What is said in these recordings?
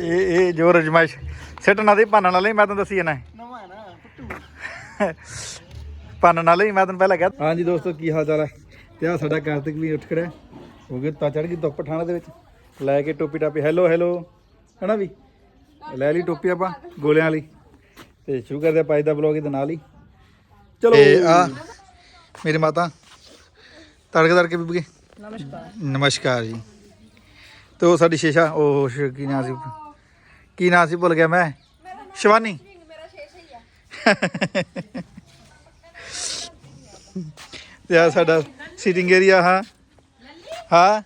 ਇਹ ਇਹ ਜੋ ਰਜਮਾਇਸ਼ ਸਿੱਟ ਨਾ ਦੇ ਭੰਨ ਨਾਲ ਹੀ ਮੈਂ ਤੈਨੂੰ ਦੱਸੀ ਜਾਣਾ ਨਵਾਂ ਨਾ ਪੁੱਟੂ। ਭੰਨ ਨਾਲ ਹੀ ਮੈਂ ਤੈਨੂੰ ਪਹਿਲਾਂ ਕਿਹਾ। ਹਾਂਜੀ ਦੋਸਤੋ ਕੀ ਹਾਲ ਚਾਲ ਹੈ? ਤੇ ਆ ਸਾਡਾ ਕਾਰਤਿਕ ਵੀ ਉੱਠ ਖੜਿਆ। ਹੋ ਗਈ ਤਾਂ ਚੜ ਗਈ ਧੁੱਪ ਠਾਣਾ ਦੇ ਵਿੱਚ। ਲੈ ਕੇ ਟੋਪੀ ਟਾਪੀ। ਹੈਲੋ ਹੈਲੋ ਹਨਾ ਵੀ? ਲੈ ਲਈ ਟੋਪੀ ਆਪਾਂ ਗੋਲਿਆਂ ਵਾਲੀ। ਤੇ ਸ਼ੁਰੂ ਕਰਦੇ ਆਪਾਂ ਅੱਜ ਦਾ ਬਲੌਗ ਇਹਦੇ ਨਾਲ ਹੀ। ਚਲੋ। ਆ ਮੇਰੀ ਮਾਤਾ। ਤੜਕ ਤੜਕੇ ਬੀਬੀ। ਨਮਸਕਾਰ। ਨਮਸਕਾਰ ਜੀ। ਤੇ ਉਹ ਸਾਡੀ ਸ਼ੇਸ਼ਾ ਉਹ ਸ਼- ਕੀ ਨਾਂ ਸੀ? ਕੀ ਨਾਂ ਸੀ ਭੁੱਲ ਗਿਆ ਮੈਂ? ਸ਼ਿਵਾਨੀ। ਤੇ ਆ ਸਾਡਾ ਸੀਟਿੰਗ ਏਰੀਆ ਹਾਂ। ਹਾਂ।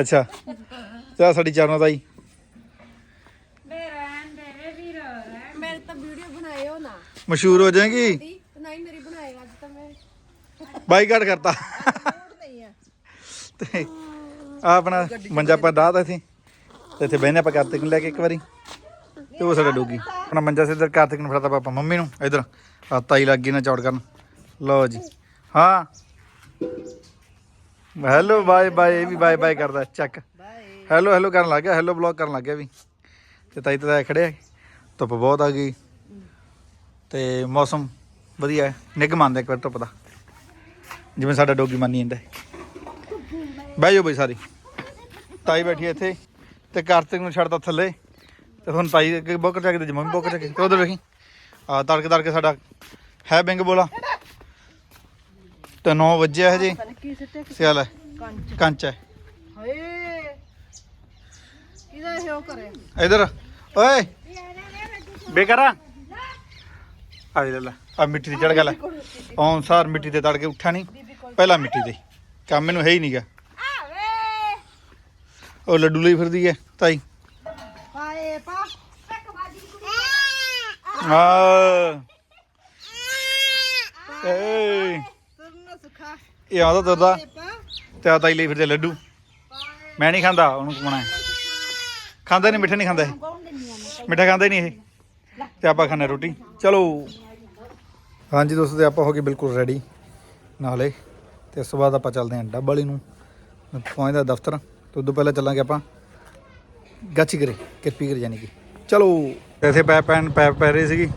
ਅੱਛਾ। ਤੇ ਆ ਸਾਡੀ ਚਰਨੋ ਤਾਈ। ਮੇਰੇ ਤਾਂ ਵੀਡੀਓ ਬਣਾਇਓ ਨਾ। ਮਸ਼ਹੂਰ ਹੋ ਜਾਏਗੀ। ਨਹੀਂ ਮੇਰੀ ਬਣਾਏਗਾ ਅੱਜ ਤਾਂ ਮੈਂ। ਬਾਈਕਾਟ ਕਰਤਾ। ਨਹੀਂ ਹੈ ਤੇ ਆ ਆਪਣਾ ਮੰਜਾ ਪਾ ਦਾਦਾ ਇੱਥੇ ਤੇ ਇੱਥੇ ਬਹਿਨੇ ਆਪਾਂ ਕਾਰਤਿਕ ਨੂੰ ਲੈ ਕੇ ਇੱਕ ਵਾਰੀ। ਤੇ ਉਹ ਸਾਡਾ ਡੋਗੀ। ਆਪਣਾ ਮੰਜਾ ਸਿੱਧਰ ਕਾਰਤਿਕ ਨੂੰ ਫੜਾਤਾ ਪਾਪਾ ਮੰਮੀ ਨੂੰ। ਇਧਰ ਆ ਤਾਈ ਲੱਗ ਗਈ ਨਾ ਚੌੜ ਕਰਨ। ਲਓ ਜੀ। ਹਾਂ। ਹੈਲੋ, ਬਾਏ ਬਾਏ, ਇਹ ਵੀ ਬਾਏ ਬਾਏ ਕਰਦਾ ਚੱਕ। ਹੈਲੋ ਹੈਲੋ ਕਰਨ ਲੱਗ ਗਿਆ, ਹੈਲੋ ਬਲੌਗ ਕਰਨ ਲੱਗ ਗਿਆ ਵੀ। ਤੇ ਤਾਈ ਤਾਂ ਖੜੇ ਆ। ਧੁੱਪ ਬਹੁਤ ਆ ਗਈ। ਤੇ ਮੌਸਮ ਵਧੀਆ ਹੈ। ਨਿੱਘ ਮੰਨਦਾ ਇੱਕ ਵਾਰ ਧੁੱਪ ਦਾ। ਜਿਵੇਂ ਸਾਡਾ ਡੋਗੀ ਮੰਨੀ ਜਾਂਦਾ ਬਾਈ ਬਹਿ ਜਾਓ ਬਈ ਸਾਰੀ। ਤਾਈ ਬੈਠੀ ਹੈ ਇੱਥੇ ਤੇ ਕਾਰਤਿਕ ਨੂੰ ਛੱਡਤਾ ਥੱਲੇ ਤੇ ਹੁਣ ਤਾਈ ਅੱਗੇ ਬੋਕਰ ਚੱਕ ਤੇ ਮੰਮੀ ਬੋਕਰ ਚੱਕ ਤੇ ਉਧਰ ਵੇਖੀ। ਆ ਤੜਕ ਤੜਕੇ ਸਾਡਾ ਹੈ ਬਿੰਗ ਬੋਲਾ। ਤੇ 9 ਵਜੇ ਕੀ ਸਿੱਟੇ ਸਿਆਲ ਹੈ। ਕੰਚ ਕੰਚ ਹੈ। ਹਾਏ। ਕਿਹਦਾ ਇਹ ਕਰੇ। ਇਧਰ। ਓਏ। ਬੇਕਰਾ। ਆ ਲੈ ਲੈ। ਆ ਮਿੱਟੀ ਦੀ ਚੜ ਗਿਆ ਲੈ ਔਨ ਸਾਰ ਮਿੱਟੀ ਤੇ ਤੜ ਕੇ ਉੱਠਿਆ ਨਹੀਂ ਪਹਿਲਾਂ ਮਿੱਟੀ ਤੇ ਕੰਮ ਮੈਨੂੰ ਹੈ ਹੀ ਨਹੀਂਗਾ ਉਹ ਲੱਡੂ ਲਈ ਫਿਰਦੀ ਹੈ ਤਾਈ। ਹਾਏ ਪਾ ਆ। ਏ ਤੁਰਨਾ ਸੁਖਾ। ਇਹ ਆਦਾ ਤੁਰਦਾ ਤੇ ਆ ਤਾਈ ਲਈ ਫਿਰਦੇ ਲੱਡੂ। ਮੈਂ ਨਹੀਂ ਖਾਂਦਾ ਉਹਨੂੰ ਕਮਾਣਾ ਖਾਂਦਾ ਨਹੀਂ ਮਿੱਠਾ ਨਹੀਂ ਖਾਂਦਾ ਇਹ। ਮਿੱਠਾ ਖਾਂਦਾ ਹੀ ਨਹੀਂ ਇਹ। ਤੇ ਆਪਾਂ ਖਾਣੇ ਰੋਟੀ। ਚਲੋ। ਹਾਂਜੀ ਦੋਸਤੋ ਤੇ ਆਪਾਂ ਹੋ ਗਏ ਬਿਲਕੁਲ ਰੈਡੀ ਨਾਲੇ। ਤੇ ਉਸ ਤੋਂ ਬਾਅਦ ਆਪਾਂ ਚੱਲਦੇ ਹਾਂ ਡੱਬ ਵਾਲੀ ਨੂੰ। ਪਹੁੰਚਦਾ ਦਫ਼ਤਰ। ਤੇ ਉਦੋਂ ਪਹਿਲਾਂ ਚੱਲਾਂਗੇ ਆਪਾਂ। ਗੱਚੀ ਕਰੇ ਕਿਰਪੀ ਕਰੇ ਜਾਨੀ ਕਿ। ਚਲੋ ਇੱਥੇ ਪੈਪ ਪੈਨ ਪੈਪ ਪੈ ਰਹੀ ਸੀਗੀ।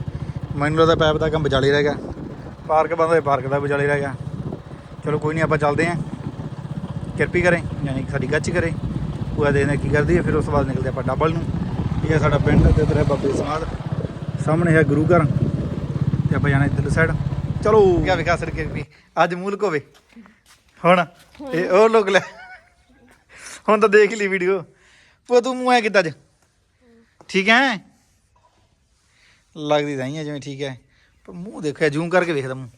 ਮੈਨੂੰ ਲੱਗਦਾ ਪੈਪ ਦਾ ਕੰਮ ਵਿਚਾਲੇ ਰਹਿ ਗਿਆ। ਪਾਰਕ ਬੰਦ ਹੋਏ ਪਾਰਕ ਦਾ ਵਿਚਾਲੇ ਰਹਿ ਗਿਆ। ਚਲੋ ਕੋਈ ਨਹੀਂ ਆਪਾਂ ਚੱਲਦੇ ਹਾਂ। ਕਿਰਪੀ ਕਰੇ ਯਾਨੀ ਕਿ ਸਾਡੀ ਗੱਚ ਕਰੇ। ਉਹ ਦੇਖਦੇ ਕੀ ਕਰਦੀ ਹੈ ਫਿਰ ਉਸ ਤੋਂ ਬਾਅਦ ਨਿਕਲਦੇ ਆਪਾਂ ਡੱਬਲ ਨੂੰ। ਇਹ ਹੈ ਸਾਡਾ ਪਿੰਡ ਤੇ ਇੱਧਰ ਹੈ ਬਾਬੇ ਸਮਾਦ। ਸਾਹਮਣੇ ਹੈ ਗੁਰੂ ਘਰ ਤੇ ਆਪਾਂ ਜਾਣਾ ਇੱਧਰ ਸਾਈਡ ਚਲੋ। ਕਿਆ ਵਿਖਾ ਸਰ ਕਿਰਪੀ? ਅੱਜ ਮੂਲਕ ਹੋਵੇ ਹੁਣ ਇਹ ਉਹ ਲੋਕ ਲੈ ਹੁਣ ਤਾਂ ਦੇਖ ਲਈ ਵੀਡੀਓ। ਪੋ ਤੂੰ ਮੂੰਹ ਐ ਕਿੱਦਾਂ ਅੱਜ? ਠੀਕ ਹੈ ਲੱਗਦੀ ਤਾਂ ਹੀ ਹੈ ਜਿਵੇਂ ਠੀਕ ਹੈ ਪਰ ਮੂੰਹ ਦੇਖਿਆ ਜ਼ੂਮ ਕਰਕੇ ਵੇਖਦਾ ਮੂੰਹ।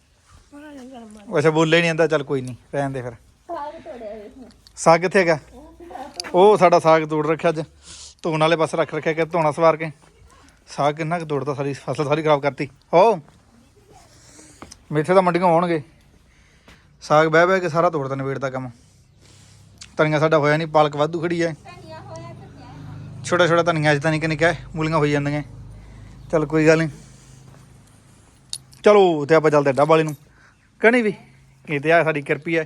ਅੱਛਾ, ਬੋਲੇ ਹੀ ਨਹੀਂ ਆਂਦਾ ਚੱਲ ਕੋਈ ਨਹੀਂ ਰਹਿਣ ਦੇ ਫਿਰ। ਸਾਗ ਕਿੱਥੇ ਹੈਗਾ? ਉਹ ਸਾਡਾ ਸਾਗ ਤੋੜ ਰੱਖਿਆ ਅੱਜ। ਧੋਣ ਵਾਲੇ ਪਾਸੇ ਰੱਖ ਰੱਖਿਆ ਕਿ ਧੋਣਾ ਸਵਾਰ ਕੇ। ਸਾਗ ਕਿੰਨਾ ਕੁ ਤੋੜਦਾ, ਸਾਰੀ ਫਸਲ ਸਾਰੀ ਖਰਾਬ ਕਰਤੀ। ਹੋ। ਮੇਥੇ ਤਾਂ ਮੰਡੀਆਂ ਆਉਣਗੇ ਸਾਗ ਬਹਿ ਬਹਿ ਕੇ ਸਾਰਾ ਤੋੜਦਾ ਨਵੇੜਦਾ ਕੰਮ। ਧਨੀਆ ਸਾਡਾ ਹੋਇਆ ਨਹੀਂ ਪਾਲਕ ਵਾਧੂ ਖੜੀ ਹੈ ਛੋਟਾ ਛੋਟਾ ਧਨੀਆ ਅਜੇ ਤਾਂ ਨਿੱਕਾ ਨਿੱਕਾ ਹੈ ਮੂਲੀਆਂ ਹੋਈ ਜਾਂਦੀਆਂ। ਚੱਲ ਕੋਈ ਗੱਲ ਨਹੀਂ ਚਲੋ ਤੇ ਆਪਾਂ ਚੱਲਦੇ ਡੱਬ ਵਾਲੇ ਨੂੰ। ਕਹਣੀ ਵੀ ਇਹ ਤੇ ਆ ਸਾਡੀ ਕਿਰਪੀ ਹੈ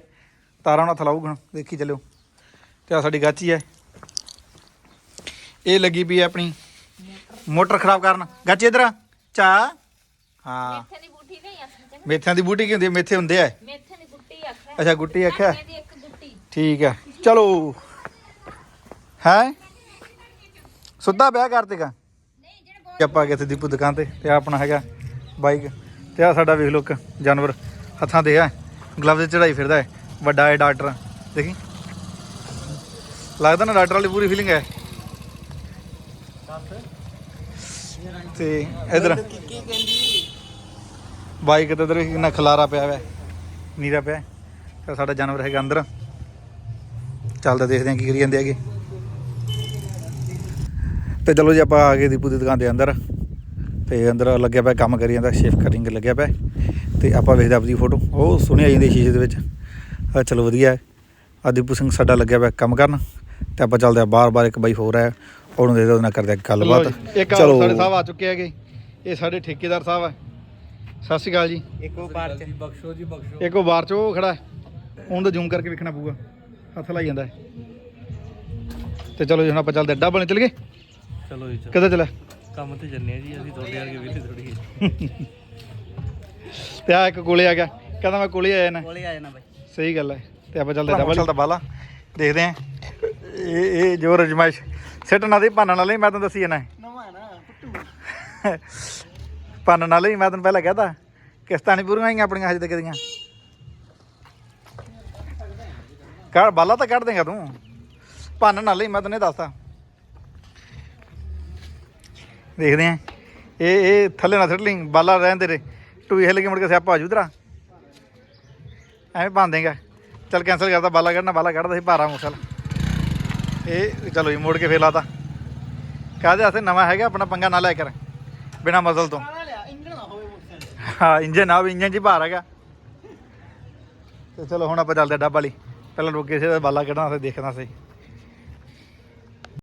ਤਾਰਾਂ ਨਾਲ ਥਲਾਊਗਾ ਦੇਖੀ ਚੱਲਿਓ। ਤੇ ਆ ਸਾਡੀ ਗਾਚੀ ਹੈ ਇਹ ਲੱਗੀ ਹੈ ਆਪਣੀ ਮੋਟਰ ਖਰਾਬ ਕਰਨ। ਗਾਚੀ ਇਧਰ ਚਾ। ਹਾਂ। ਮੇਥੇ ਦੀ ਬੂਟੀ ਨਹੀਂ ਆਖੀ ਮੇਥਿਆਂ ਦੀ ਬੂਟੀ ਕੀ ਹੁੰਦੀ ਹੈ ਮੇਥੇ ਹੁੰਦੇ ਆ ਮੇਥੇ ਦੀ ਗੁੱਟੀ ਆਖਿਆ। ਅੱਛਾ ਗੁੱਟੀ ਆਖਿਆ। ਠੀਕ ਹੈ ਚਲੋ। ਹੈ? ਸੁੱਧਾ ਵਿਆਹ ਕਰਤੇਗਾ ਆਪਾਂ ਗਏ ਤੇ ਦੀਪੂ ਦੁਕਾਨ ਤੇ ਤੇ ਆਹ ਆਪਣਾ ਹੈਗਾ ਬਾਈਕ ਤੇ ਆ ਸਾਡਾ ਵੇਖ ਲੋ ਇੱਕ ਜਾਨਵਰ ਹੱਥਾਂ ਤੇ ਆ ਗਲਵਜ਼ ਚੜਾਈ ਫਿਰਦਾ ਹੈ ਵੱਡਾ ਹੈ ਡਾਕਟਰ ਦੇਖੀ? ਲੱਗਦਾ ਨਾ ਡਾਕਟਰ ਵਾਲੀ ਪੂਰੀ ਫੀਲਿੰਗ ਹੈ। ਤੇ ਇਧਰ ਬਾਈਕ ਤੇ ਇਧਰ ਕਿੰਨਾ ਖਲਾਰਾ ਪਿਆ ਹੋਇਆ ਹੈ, ਨੀਰਾ ਪਿਆ। ਤੇ ਸਾਡਾ ਜਾਨਵਰ ਹੈਗਾ ਅੰਦਰ। ਚੱਲਦਾ ਦੇਖਦੇ ਹਾਂ ਕੀ ਕਰੀ ਜਾਂਦੇ ਹੈਗੇ। ਤੇ ਚਲੋ ਜੀ ਆਪਾਂ ਆ ਗਏ ਦੀਪੂ ਦੀ ਦੁਕਾਨ ਦੇ ਅੰਦਰ। ਤੇ ਅੰਦਰ ਲੱਗਿਆ ਪਿਆ ਕੰਮ ਕਰੀ ਜਾਂਦਾ ਸ਼ੇਫ ਕਟਿੰਗ ਲੱਗਿਆ ਪਿਆ। ਤੇ ਆਪਾਂ ਵੇਖਦੇ ਆਪਦੀ ਫੋਟੋ ਉਹ ਸੋਹਣੀ ਆ ਜਾਂਦੀ ਸ਼ੀਸ਼ੇ ਦੇ ਵਿੱਚ। ਆ ਚਲੋ ਵਧੀਆ ਹੈ। ਆ ਦੀਪੂ ਸਿੰਘ ਸਾਡਾ ਲੱਗਿਆ ਪਿਆ ਕੰਮ ਕਰਨ। ਤੇ ਆਪਾਂ ਚੱਲਦੇ ਆ ਬਾਰ-ਬਾਰ ਇੱਕ ਬਾਈ ਹੋਰ ਹੈ। ਉਹਨੂੰ ਦੇ ਨਾਲ ਕਰਦੇ ਆ ਗੱਲਬਾਤ। ਚਲੋ। ਸਾਡੇ ਸਾਹਿਬ ਆ ਚੁੱਕੇ ਹੈਗੇ। ਇਹ ਸਾਡੇ ਠੇਕੇਦਾਰ ਸਾਹਿਬ ਹੈ ਸਤਿ ਸ਼੍ਰੀ ਅਕਾਲ ਜੀ। ਇੱਕੋ ਬਾਰ ਚ। ਬਖਸ਼ੋ ਜੀ ਬਖਸ਼ੋ ਇੱਕ ਬਾਹਰ ਚ ਉਹ ਖੜਾ ਹੈ। ਉਹਨੂੰ ਤਾਂ ਜ਼ੂਮ ਕਰਕੇ ਵੇਖਣਾ ਪਊਗਾ। ਹੱਥ ਲਾਈ ਜਾਂਦਾ ਹੈ। ਤੇ ਚਲੋ ਜੀ ਹੁਣ ਆਪਾਂ ਚੱਲਦੇ ਅੱਡਾ ਬਣੇ ਚੱਲ ਗਏ ਚਲੋ ਜੀ ਕਿੱਧਰ ਚੱਲਿਆ? ਕੰਮ ਤੇ ਜੰਨੇ ਆ ਜੀ ਅਸੀਂ ਤੁਹਾਡੇ ਵਰਗੇ ਵਿਹਲੇ ਥੋੜੀ ਤੇ ਆ ਇੱਕ ਕੋਲੇ ਆ ਗਿਆ। ਕਹਿੰਦਾ ਮੈਂ ਕੋਲੇ ਆਇਆ ਨਾ। ਕੋਲੇ ਆ ਜਾਣਾ ਬਾਈ। ਸਹੀ ਗੱਲ ਹੈ। ਤੇ ਆਪਾਂ ਚੱਲਦੇ ਡਬਲ ਚੱਲਦਾ ਬਾਲਾ ਦੇਖਦੇ ਆਂ ਇਹ ਇਹ ਜੋ ਰਜਮਾਇਸ਼। ਸਿੱਟ ਨਾ ਦੇ ਭਾਨਣ ਵਾਲੇ ਮੈਂ ਤੈਨੂੰ ਦੱਸੀ ਜਾਣਾ ਨਵਾਂ ਨਾ ਪੁੱਟੂ। ਭਾਨਣ ਵਾਲੇ ਹੀ ਮੈਂ ਤੈਨੂੰ ਪਹਿਲਾਂ ਕਹਿਤਾ। ਕਿਸ਼ਤਾਂ ਨਹੀਂ ਪੂਰੀਆਂ ਆਈਆਂ ਆਪਣੀਆਂ ਹਜੇ ਤੱਕ ਦੀਆਂ। ਕੱਢ ਬਾਲਾ ਤਾਂ ਕੱਢ ਦੇਗਾ ਤੂੰ। ਭਾਨਣ ਵਾਲੇ ਹੀ ਮੈਂ ਤੈਨੂੰ ਦੱਸਤਾ ਦੇਖਦੇ ਆਂ। ਇਹ ਇਹ ਥੱਲੇ ਨਾ ਲਈ ਬਾਲਾ ਰਹਿਣ ਦੇ ਰੇ। ਟੂਈ ਹਿੱਲ ਕੇ ਮੁੜ ਕੇ ਸਿਆਪਾ ਹੋ ਜੂ ਤੇਰਾ। ਐਵੇਂ ਭੰਨ ਦੇਗਾ। ਚੱਲ ਕੈਂਸਲ ਕਰਦਾ ਬਾਲਾ ਕੱਢਣਾ ਬਾਲਾ ਕੱਢਦਾ ਸੀ ਭਾਰਾ ਮੁਸਲ। ਇਹ ਚਲੋ ਜੀ ਮੋੜ ਕੇ ਫੇਰ ਲਾਤਾ। ਕਾਹਦੇ ਵਾਸਤੇ? ਨਵਾਂ ਹੈਗਾ ਆਪਣਾ ਪੰਗਾ ਨਾ ਲੈ ਕਰ। ਬਿਨਾ ਮਜ਼ਲ ਤੋਂ। ਨਾ ਹਾਂ ਇੰਜਨ ਆ ਵੀ ਇੰਜਨ ਹੀ ਭਾਰ ਹੈਗਾ। ਤੇ ਚਲੋ ਹੁਣ ਆਪਾਂ ਚੱਲਦੇ ਡੱਬ ਵਾਲੀ। ਪਹਿਲਾਂ ਰੁਕੇ ਸੀ ਬਾਲਾ ਕੱਢਣਾ ਸੀ ਦੇਖਣਾ ਸੀ।